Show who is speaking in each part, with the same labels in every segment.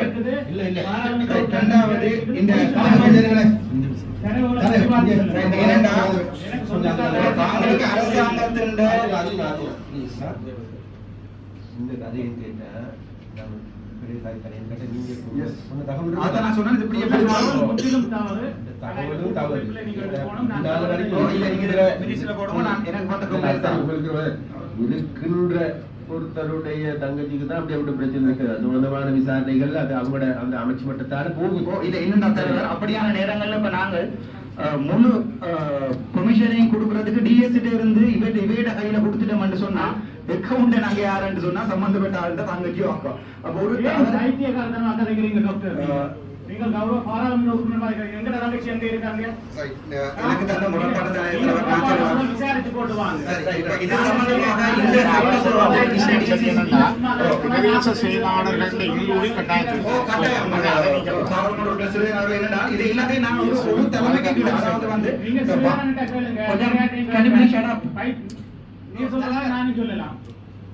Speaker 1: இருக்குது.
Speaker 2: இரண்டாவது இந்த.
Speaker 3: இருக்கின்ற ஒருத்தருடைய தங்கச்சிக்கு தான் அப்படி அப்படி பிரச்சனை இருக்கு அது சம்பந்தமான விசாரணைகள் அது அவங்களோட அந்த அமைச்சு மட்டத்தால போகுது.
Speaker 2: இது என்னென்ன தலைவர் அப்படியான நேரங்கள்ல இப்ப நாங்கள் முழு கொமிஷனையும் கொடுக்கறதுக்கு டிஎஸ்சிட்ட இருந்து இவட்ட இவையிட கையில கொடுத்துட்டோம்னு சொன்னா நாங்க யாருன்னு சொன்னா சம்பந்தப்பட்ட ஆள்கிட்ட தங்கச்சியும் அக்கா. அப்ப ஒரு
Speaker 1: பைத்தியக்காரத்தனமா டாக்டர். நீங்கள் கௌரவ பாராளுமன்ற உறுப்பினரா இருக்கிறீங்க. எங்கட தங்கச்சி எங்க இருக்காங்க?
Speaker 2: எனக்கு தந்த முரண்பாடு
Speaker 4: பிரதேச செயலாளர்கள்
Speaker 2: கட்டாயம். இது நான் ஒரு தலைமைக்கு அதாவது வந்து. கொஞ்சம்
Speaker 1: நீங்க சொல்றதா நானும் சொல்லலாம்.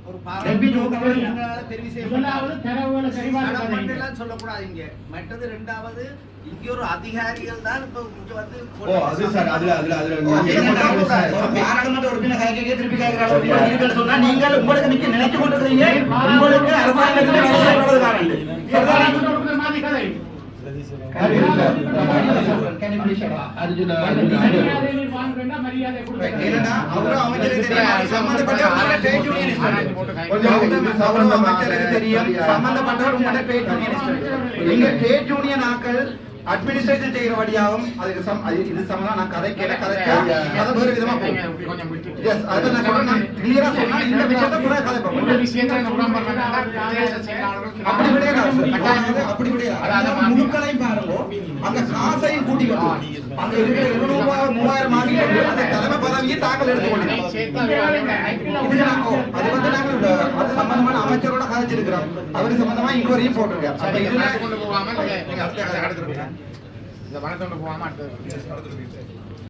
Speaker 5: ஒரு தெரிவு மற்றது ரெண்டாவது இங்க ஒரு அதிகாரிகள் தான் இப்ப இங்க வந்து
Speaker 3: ஓ அது சார் அதுல அதுல அதுல
Speaker 2: பாராளுமன்ற உறுப்பினர் கேட்க திருப்பி சொன்னா, நீங்கள் உங்களுக்கு நிக்க நினைச்சு கொண்டிருக்கிறீங்க. உங்களுக்கு அரசாங்கத்திலே செயல்படுவது என்னன்னா, அவரும் அமைச்சருக்கு தெரியும், ஆக்கள் செய்கிற வழியாகவும் அதுக்கு சம்- அது இது சம்பந்தமா நான் கதை கேட்ட கதை அதை வேறு விதமா போகும் எஸ் அதை நான் சொல்றேன், நான் சொன்னா இந்த விஷயத்தை கூட கதை
Speaker 4: இந்த விஷயத்தை இந்த உடம்புறதுனால
Speaker 2: அப்படி கிடையாது முழுக்களையும் பாருங்க. காசையும் இருக்கிற ரூபாய் மூவாயிரம் அந்த தலைமை பதவியை தாக்கல் அது வந்து அது சம்பந்தமான அமைச்சரோட கதைச்சிருக்கிறோம் அவரு சம்பந்தமா இன்னொரையும் போட்டிருக்கேன் அப்ப
Speaker 4: கொண்டு போகாம இந்த போகாம அடுத்தது